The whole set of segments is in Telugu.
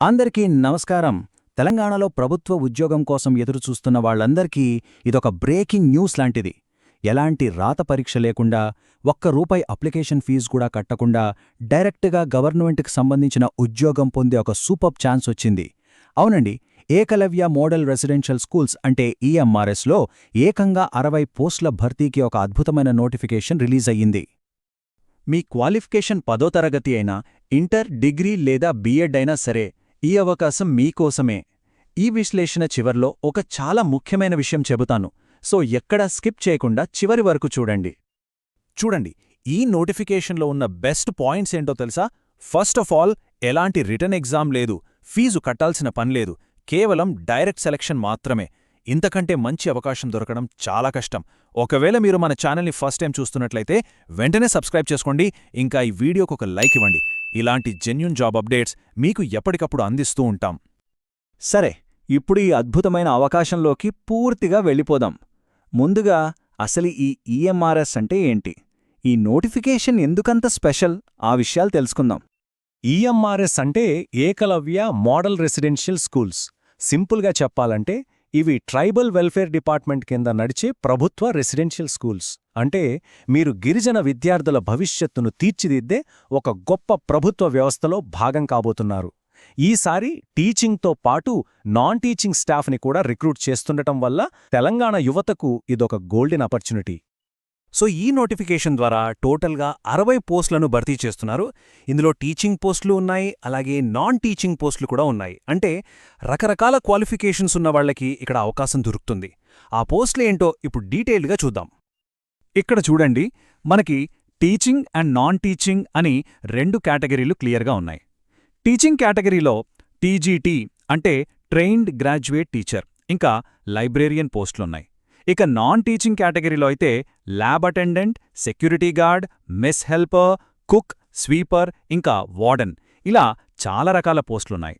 అందరికీ నమస్కారం. తెలంగాణలో ప్రభుత్వ ఉద్యోగం కోసం ఎదురుచూస్తున్న వాళ్ళందరికీ ఇదొక బ్రేకింగ్ న్యూస్ లాంటిది. ఎలాంటి రాత పరీక్ష లేకుండా ఒక్క రూపాయి అప్లికేషన్ ఫీజు కూడా కట్టకుండా డైరెక్ట్గా గవర్నమెంట్కి సంబంధించిన ఉద్యోగం పొందే ఒక సూపర్ ఛాన్స్ వచ్చింది. అవునండి ఏకలవ్య మోడల్ రెసిడెన్షియల్ స్కూల్స్ అంటే ఈఎంఆర్ఎస్లో ఏకంగా అరవై పోస్టుల భర్తీకి ఒక అద్భుతమైన నోటిఫికేషన్ రిలీజ్ అయ్యింది. మీ క్వాలిఫికేషన్ పదో తరగతి అయినా ఇంటర్ డిగ్రీ లేదా బీఎడ్ అయినా సరే ఈ అవకాశం మీకోసమే. ఈ విశ్లేషణ చివర్లో ఒక చాలా ముఖ్యమైన విషయం చెబుతాను. సో ఎక్కడా స్కిప్ చేయకుండా చివరి వరకు చూడండి. చూడండి ఈ నోటిఫికేషన్లో ఉన్న బెస్ట్ పాయింట్స్ ఏంటో తెలుసా? ఫస్ట్ ఆఫ్ ఆల్ ఎలాంటి రిటర్న్ ఎగ్జామ్ లేదు. ఫీజు కట్టాల్సిన పనిలేదు కేవలం డైరెక్ట్ సెలక్షన్ మాత్రమే. ఇంతకంటే మంచి అవకాశం దొరకడం చాలా కష్టం. ఒకవేళ మీరు మన ఛానల్ని ఫస్ట్ టైం చూస్తున్నట్లయితే వెంటనే సబ్స్క్రైబ్ చేసుకోండి ఇంకా ఈ వీడియోకు ఒక లైక్ ఇవ్వండి. ఇలాంటి జెన్యున్ జాబ్ అప్డేట్స్ మీకు ఎప్పటికప్పుడు అందిస్తూ ఉంటాం. సరే ఇప్పుడు ఈ అద్భుతమైన అవకాశంలోకి పూర్తిగా వెళ్ళిపోదాం. ముందుగా అసలు ఈ ఈఎంఆర్ఎస్ అంటే ఏంటి? ఈ నోటిఫికేషన్ ఎందుకంత స్పెషల్? ఆ విషయాలు తెలుసుకుందాం. ఈఎంఆర్ఎస్ అంటే ఏకలవ్య మోడల్ రెసిడెన్షియల్ స్కూల్స్. సింపుల్గా చెప్పాలంటే ఇవి ట్రైబల్ వెల్ఫేర్ డిపార్ట్మెంట్ కింద నడిచే ప్రభుత్వ రెసిడెన్షియల్ స్కూల్స్. అంటే మీరు గిరిజన విద్యార్థుల భవిష్యత్తును తీర్చిదిద్దే ఒక గొప్ప ప్రభుత్వ వ్యవస్థలో భాగం కాబోతున్నారు. ఈసారి టీచింగ్తో పాటు నాన్ టీచింగ్ స్టాఫ్ని కూడా రిక్రూట్ చేస్తుండటం వల్ల తెలంగాణ యువతకు ఇదొక గోల్డెన్ ఆపర్చునిటీ. సో ఈ నోటిఫికేషన్ ద్వారా టోటల్గా అరవై పోస్టులను భర్తీ చేస్తున్నారు. ఇందులో టీచింగ్ పోస్టులు ఉన్నాయి అలాగే నాన్ టీచింగ్ పోస్టులు కూడా ఉన్నాయి. అంటే రకరకాల క్వాలిఫికేషన్స్ ఉన్న వాళ్ళకి ఇక్కడ అవకాశం దొరుకుతుంది. ఆ పోస్టులు ఏంటో ఇప్పుడు డీటెయిల్డ్గా చూద్దాం. ఇక్కడ చూడండి మనకి టీచింగ్ అండ్ నాన్ టీచింగ్ అని రెండు కేటగిరీలు క్లియర్గా ఉన్నాయి. టీచింగ్ కేటగిరీలో టీజీటీ అంటే ట్రైన్డ్ గ్రాడ్యుయేట్ టీచర్ ఇంకా లైబ్రేరియన్ పోస్టులున్నాయి ఇక నాన్ టీచింగ్ కేటగిరీలో అయితే lab attendant security guard mess helper cook sweeper ఇంకా వార్డెన్. ఇలా చాలా రకాల పోస్టులున్నాయి.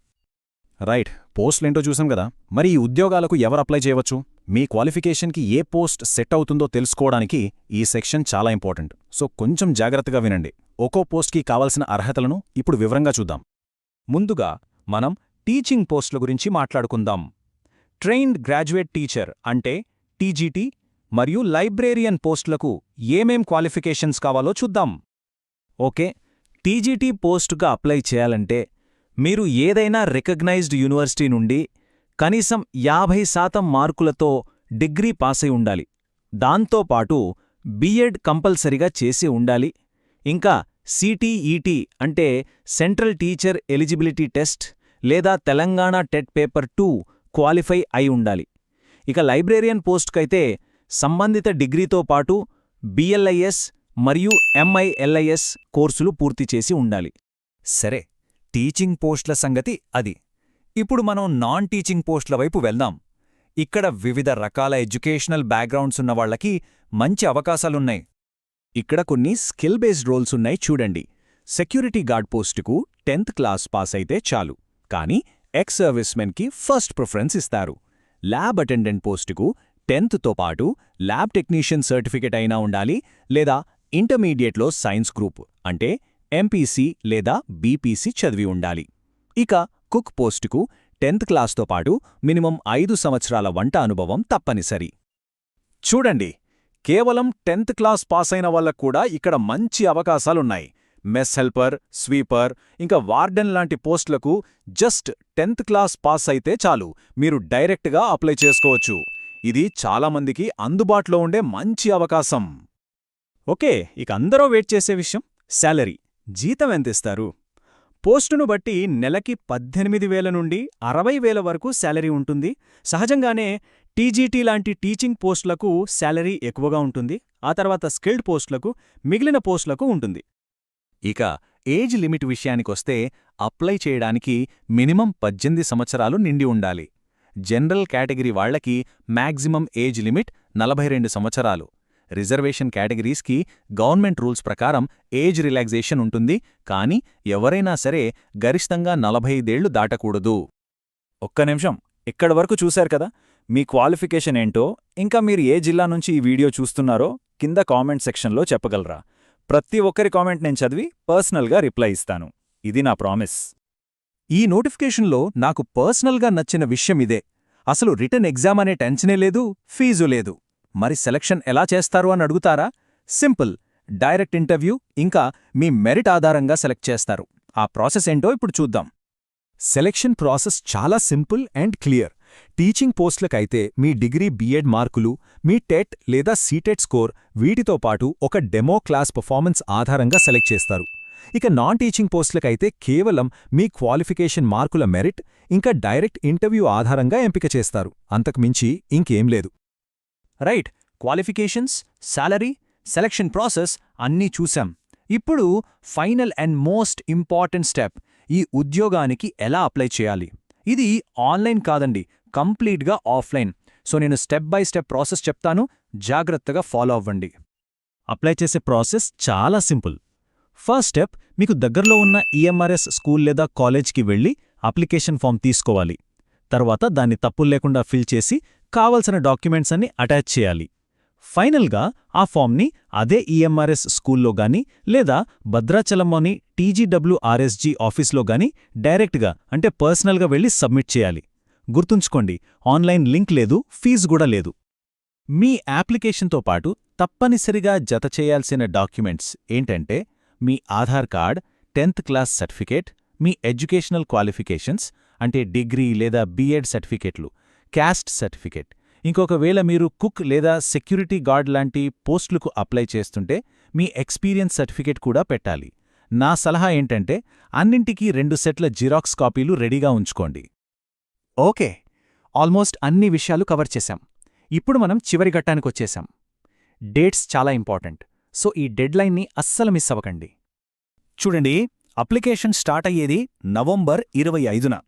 రైట్. పోస్టులేంటో చూసాం కదా. మరి ఈ ఉద్యోగాలకు ఎవరు అప్లై చేయవచ్చు? మీ క్వాలిఫికేషన్కి ఏ పోస్ట్ సెట్ అవుతుందో తెలుసుకోవడానికి ఈ సెక్షన్ చాలా ఇంపార్టెంట్. సో కొంచెం జాగ్రత్తగా వినండి. ఒక్కో పోస్ట్కి కావలసిన అర్హతలను ఇప్పుడు వివరంగా చూద్దాం. ముందుగా మనం టీచింగ్ పోస్టుల గురించి మాట్లాడుకుందాం. ట్రైన్డ్ గ్రాడ్యుయేట్ టీచర్ అంటే టీజీటీ మరియు లైబ్రేరియన్ పోస్టులకు ఏమేం క్వాలిఫికేషన్స్ కావాలో చూద్దాం. ఓకే టీజీటీ పోస్టుగా అప్లై చేయాలంటే మీరు ఏదైనా రికగ్నైజ్డ్ యూనివర్సిటీ నుండి కనీసం యాభై శాతం మార్కులతో డిగ్రీ పాసై ఉండాలి. దాంతోపాటు బీఎడ్ కంపల్సరిగా చేసి ఉండాలి. ఇంకా సిటీఈటీ అంటే సెంట్రల్ టీచర్ ఎలిజిబిలిటీ టెస్ట్ లేదా Telangana TET paper two qualify అయి ఉండాలి. ఇక లైబ్రేరియన్ పోస్ట్కైతే సంబంధిత డిగ్రీతో పాటు బిఎల్ఐఎస్ మరియు ఎంఐఎల్ఐఎస్ కోర్సులు పూర్తి చేసి ఉండాలి. సరే టీచింగ్ పోస్టుల సంగతి అది. ఇప్పుడు మనం నాన్ టీచింగ్ పోస్టుల వైపు వెళ్దాం. ఇక్కడ వివిధ రకాల ఎడ్యుకేషనల్ బ్యాక్గ్రౌండ్స్ ఉన్నవాళ్ళకి మంచి అవకాశాలున్నాయి. ఇక్కడ కొన్ని స్కిల్ బేస్డ్ రోల్స్ ఉన్నాయి చూడండి. సెక్యూరిటీ గార్డ్ పోస్టుకు టెన్త్ క్లాస్ పాస్ అయితే చాలు. కానీ ఎక్స్ సర్వీస్మెన్కి ఫస్ట్ ప్రిఫరెన్స్ ఇస్తారు. ల్యాబ్ అటెండెంట్ పోస్టుకు టెన్త్తో పాటు ల్యాబ్ టెక్నీషియన్ సర్టిఫికెట్ అయినా ఉండాలి లేదా ఇంటర్మీడియట్లో సైన్స్ గ్రూప్ అంటే ఎంపీసీ లేదా బీపీసీ చదివి ఉండాలి. ఇక కుక్ పోస్టుకు టెన్త్ క్లాస్తో పాటు మినిమం ఐదు సంవత్సరాల వంట అనుభవం తప్పనిసరి. చూడండి కేవలం టెన్త్ క్లాస్ పాస్ అయిన వాళ్ళకు కూడా ఇక్కడ మంచి అవకాశాలున్నాయి. మెస్ హెల్పర్ స్వీపర్ ఇంకా వార్డెన్ లాంటి పోస్టులకు జస్ట్ టెన్త్ క్లాస్ పాస్ అయితే చాలు. మీరు డైరెక్ట్గా అప్లై చేసుకోవచ్చు. ఇది చాలామందికి అందుబాటులో ఉండే మంచి అవకాశం. ఓకే ఇక అందరూ వెయిట్ చేసే విషయం శాలరీ. జీతం ఎంతిస్తారు? పోస్టును బట్టి నెలకి పద్దెనిమిది వేల నుండి అరవై వేల వరకు శాలరీ ఉంటుంది. సహజంగానే టీజీటీ లాంటి టీచింగ్ పోస్టులకు శాలరీ ఎక్కువగా ఉంటుంది. ఆ తర్వాత స్కిల్డ్ పోస్టులకు మిగిలిన పోస్టులకు ఉంటుంది. ఇక ఏజ్ లిమిట్ విషయానికొస్తే అప్లై చేయడానికి మినిమం పద్దెనిమిది సంవత్సరాలు నిండి ఉండాలి. జనరల్ కేటగిరీ వాళ్ళకి మ్యాక్సిమం ఏజ్ లిమిట్ నలభై సంవత్సరాలు. రిజర్వేషన్ కేటగిరీస్కి గవర్నమెంట్ రూల్స్ ప్రకారం ఏజ్ రిలాక్సేషన్ ఉంటుంది కానీ ఎవరైనా సరే గరిష్టంగా నలభై ఐదేళ్ళు దాటకూడదు. ఒక్క నిమిషం ఇక్కడ వరకు చూశారు కదా? మీ క్వాలిఫికేషన్ ఏంటో ఇంకా మీరు ఏ జిల్లా నుంచి ఈ వీడియో చూస్తున్నారో కింద కామెంట్ సెక్షన్లో చెప్పగలరా? ప్రతి ఒక్కరి కామెంట్ నేను చదివి పర్సనల్గా రిప్లై ఇస్తాను. ఇది నా ప్రామిస్. ఈ నోటిఫికేషన్లో నాకు పర్సనల్గా నచ్చిన విషయం ఇదే. అసలు రిటర్న్ ఎగ్జామ్ అనే టెన్షనే లేదు ఫీజు లేదు. మరి సెలక్షన్ ఎలా చేస్తారు అని అడుగుతారా? సింపుల్. డైరెక్ట్ ఇంటర్వ్యూ ఇంకా మీ మెరిట్ ఆధారంగా సెలెక్ట్ చేస్తారు. ఆ ప్రాసెస్ ఏంటో ఇప్పుడు చూద్దాం. సెలెక్షన్ ప్రాసెస్ చాలా సింపుల్ అండ్ క్లియర్. టీచింగ్ పోస్టులకైతే మీ డిగ్రీ బీఎడ్ మార్కులు మీ టెట్ లేదా సీటెట్ స్కోర్ వీటితో పాటు ఒక డెమో క్లాస్ పర్ఫార్మెన్స్ ఆధారంగా సెలెక్ట్ చేస్తారు. ఇక నాన్ టీచింగ్ పోస్టులకైతే కేవలం మీ క్వాలిఫికేషన్ మార్కుల మెరిట్ ఇంకా డైరెక్ట్ ఇంటర్వ్యూ ఆధారంగా ఎంపిక చేస్తారు. అంతకుమించి ఇంకేం లేదు. Right qualifications salary selection process అన్నీ చూశాం. ఇప్పుడు final and most important step ఈ ఉద్యోగానికి ఎలా అప్లై చేయాలి? ఇది ఆన్లైన్ కాదండి కంప్లీట్గా ఆఫ్లైన్. సో నేను స్టెప్ బై స్టెప్ ప్రాసెస్ చెప్తాను. జాగ్రత్తగా ఫాలో అవ్వండి. అప్లై చేసే ప్రాసెస్ చాలా సింపుల్. ఫస్ట్ స్టెప్ మీకు దగ్గరలో ఉన్న ఈఎంఆర్ఎస్ స్కూల్ లేదా కాలేజ్కి వెళ్ళి అప్లికేషన్ ఫామ్ తీసుకోవాలి. తర్వాత దాన్ని తప్పులు లేకుండా ఫిల్ చేసి కావలసిన డాక్యుమెంట్స్ అన్ని అటాచ్ చేయాలి. ఫైనల్గా ఆ ఫామ్ని అదే ఈఎంఆర్ఎస్ స్కూల్లో గాని లేదా భద్రాచలంలోని టీజీడబ్ల్యూఆర్ఎస్జీ ఆఫీస్లో గాని డైరెక్ట్గా అంటే పర్సనల్గా వెళ్ళి సబ్మిట్ చేయాలి. గుర్తుంచుకోండి ఆన్లైన్ లింక్ లేదు ఫీజు కూడా లేదు. మీ అప్లికేషన్తో పాటు తప్పనిసరిగా జత చేయాల్సిన డాక్యుమెంట్స్ ఏంటంటే మీ Aadhaar card tenth class certificate మీ ఎడ్యుకేషనల్ క్వాలిఫికేషన్స్ అంటే డిగ్రీ లేదా బీఎడ్ సర్టిఫికేట్లు క్యాస్ట్ సర్టిఫికేట్. ఇంకొకవేళ మీరు కుక్ లేదా సెక్యూరిటీ గార్డ్ లాంటి పోస్టులకు అప్లై చేస్తుంటే మీ ఎక్స్పీరియన్స్ సర్టిఫికేట్ కూడా పెట్టాలి. నా సలహా ఏంటంటే అన్నింటికీ రెండు సెట్ల జిరాక్స్ కాపీలు రెడీగా ఉంచుకోండి. ఓకే. ఆల్మోస్ట్ అన్ని విషయాలు కవర్ చేశాం. ఇప్పుడు మనం చివరి ఘట్టానికొచ్చేశాం. డేట్స్ చాలా ఇంపార్టెంట్. సో ఈ డెడ్లైన్ని అస్సలు మిస్ అవ్వకండి. చూడండి అప్లికేషన్ స్టార్ట్ అయ్యేది నవంబర్ ఇరవై ఐదున.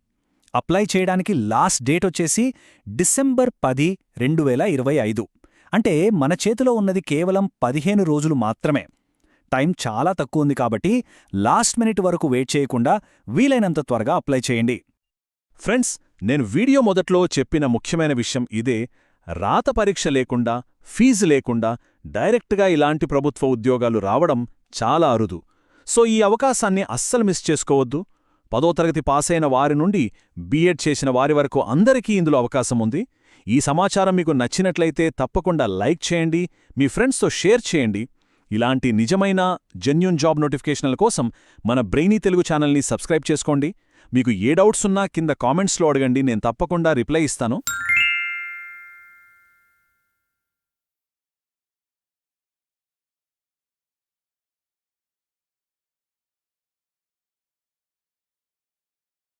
అప్లై చేయడానికి లాస్ట్ డేట్ వచ్చేసి డిసెంబర్ పది రెండు వేల ఇరవై ఐదు. అంటే మన చేతిలో ఉన్నది కేవలం పదిహేను రోజులు మాత్రమే. టైం చాలా తక్కువ ఉంది కాబట్టి లాస్ట్ మినిట్ వరకు వెయిట్ చేయకుండా వీలైనంత త్వరగా అప్లై చేయండి. ఫ్రెండ్స్ నేను వీడియో మొదట్లో చెప్పిన ముఖ్యమైన విషయం ఇదే. రాత పరీక్ష లేకుండా ఫీజు లేకుండా డైరెక్ట్గా ఇలాంటి ప్రభుత్వ ఉద్యోగాలు రావడం చాలా అరుదు. సో ఈ అవకాశాన్ని అస్సలు మిస్ చేసుకోవద్దు. పదో తరగతి పాసైన వారి నుండి బీఎడ్ చేసిన వారి వరకు అందరికీ ఇందులో అవకాశం ఉంది. ఈ సమాచారం మీకు నచ్చినట్లయితే తప్పకుండా లైక్ చేయండి మీ ఫ్రెండ్స్తో షేర్ చేయండి. ఇలాంటి నిజమైన జెన్యున్ జాబ్ నోటిఫికేషన్ల కోసం మన బ్రెయినీ తెలుగు ఛానల్ని సబ్స్క్రైబ్ చేసుకోండి. మీకు ఏ డౌట్స్ ఉన్నా కింద కామెంట్స్లో అడగండి నేను తప్పకుండా రిప్లై ఇస్తాను.